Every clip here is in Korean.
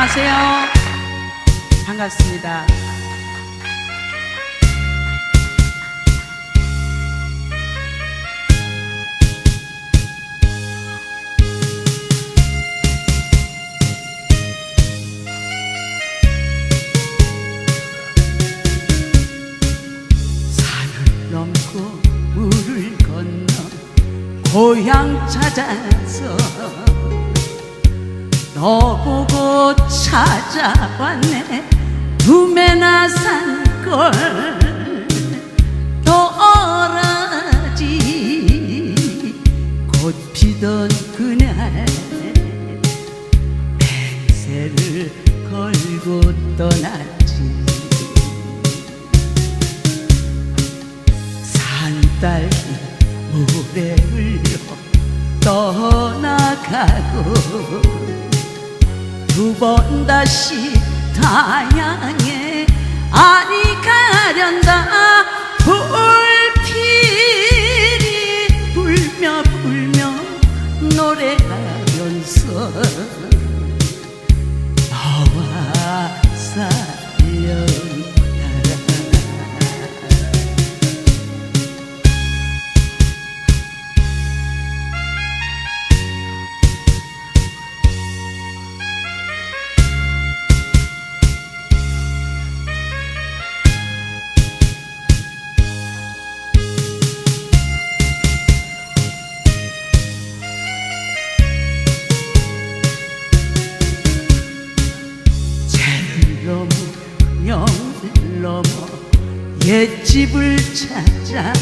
안녕하세요. 반갑습니다. 고향 찾아서 너 보고 찾아왔네. 두메나 산골 또어라지. 꽃 피던 그날 맹세를 걸고 떠났지. 산딸기 물에 흘려 떠나가고 두 번 다시 타양에 아니 가련다. 불필이 불며 불며 노래하면서 옛집을 찾아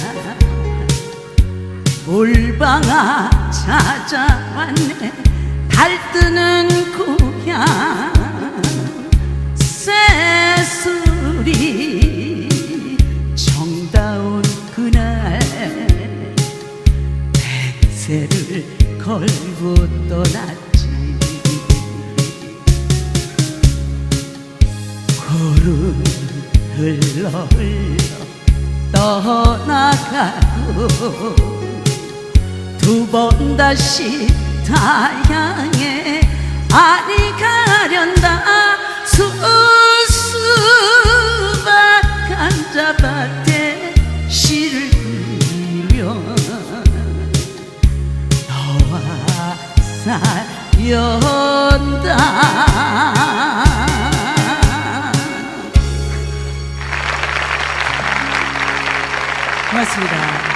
몰방아 찾아왔네. 달 뜨는 고향 새소리 정다운 그날 백세를 걸고 떠났 흘러 흘러 떠나가고 두 번 다시 타향에 아니 가련다. 수수박 감자밭에 씨를 뿌리며 너와 살연다 고맙습니다.